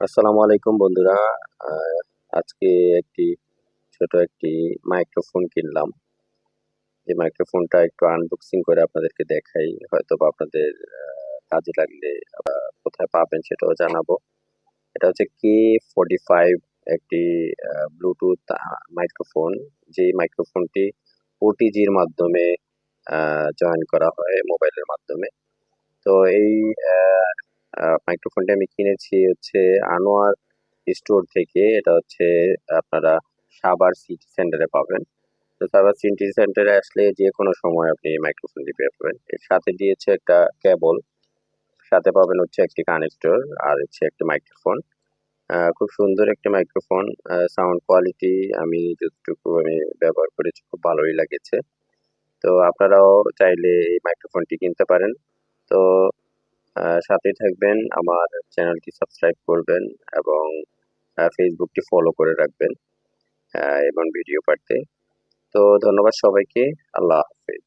আসসালামু আলাইকুম বন্ধুরা। আজকে একটি ছোট একটি মাইক্রোফোন কিনলাম। এই মাইক্রোফোনটা একটু আনবক্সিং করে আপনাদেরকে দেখাই। হয়তো বা আপনাদের কাজে লাগলে কোথায় পাবেন সেটাও জানাব। এটা হচ্ছে কে ফোর্টি ফাইভ একটি ব্লুটুথ মাইক্রোফোন যেই মাইক্রোফোনটি ওটিজির মাধ্যমে জয়েন করা হয় মোবাইলের মাধ্যমে। তো এই মাইক্রোফোনটা আমি কিনেছি হচ্ছে আনোয়ার স্টোর থেকে। এটা হচ্ছে আপনারা সাবার সিটি সেন্টারে পাবেন। তো সাবার সিটি সেন্টারে আসলে যে কোনো সময় আপনি এই মাইক্রোফোনটি পেয়ে পাবেন এর সাথে দিয়েছে একটা কেবল সাথে পাবেন হচ্ছে একটি কানেক্টর আর হচ্ছে একটি মাইক্রোফোন খুব সুন্দর একটি মাইক্রোফোন সাউন্ড কোয়ালিটি আমি যতটুকু আমি ব্যবহার করেছি খুব ভালোই লাগেছে। তো আপনারাও চাইলে এই মাইক্রোফোনটি কিনতে পারেন। তো সাথেই থাকবেন, আমার চ্যানেলটি সাবস্ক্রাইব করবেন এবং ফেসবুকটি ফলো করে রাখবেন এবং ভিডিও পাঠতে। তো ধন্যবাদ সবাইকে, আল্লাহ হাফেজ।